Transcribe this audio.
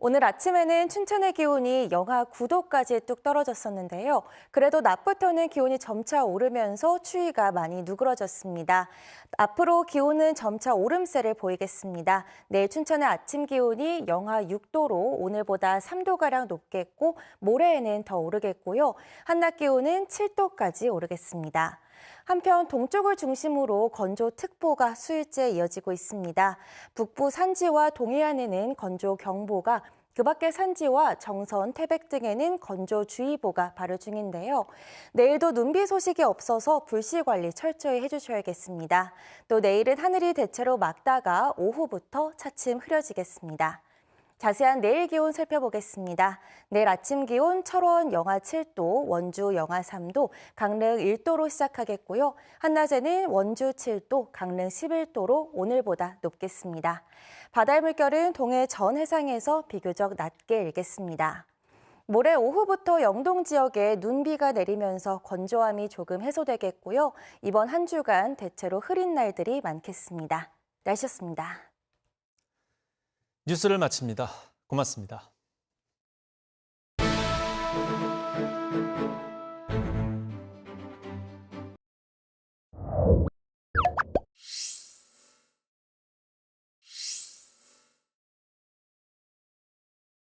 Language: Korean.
오늘 아침에는 춘천의 기온이 영하 9도까지 뚝 떨어졌었는데요. 그래도 낮부터는 기온이 점차 오르면서 추위가 많이 누그러졌습니다. 앞으로 기온은 점차 오름세를 보이겠습니다. 내일 춘천의 아침 기온이 영하 6도로 오늘보다 3도가량 높겠고 모레에는 더 오르겠고요. 한낮 기온은 7도까지 오르겠습니다. 한편 동쪽을 중심으로 건조특보가 수일째 이어지고 있습니다. 북부 산지와 동해안에는 건조경보가 그 밖의 산지와 정선, 태백 등에는 건조주의보가 발효 중인데요. 내일도 눈비 소식이 없어서 불씨 관리 철저히 해주셔야겠습니다. 또 내일은 하늘이 대체로 맑다가 오후부터 차츰 흐려지겠습니다. 자세한 내일 기온 살펴보겠습니다. 내일 아침 기온 철원 영하 7도, 원주 영하 3도, 강릉 1도로 시작하겠고요. 한낮에는 원주 7도, 강릉 11도로 오늘보다 높겠습니다. 바다의 물결은 동해 전 해상에서 비교적 낮게 일겠습니다. 모레 오후부터 영동 지역에 눈비가 내리면서 건조함이 조금 해소되겠고요. 이번 한 주간 대체로 흐린 날들이 많겠습니다. 날씨였습니다. 뉴스를 마칩니다. 고맙습니다.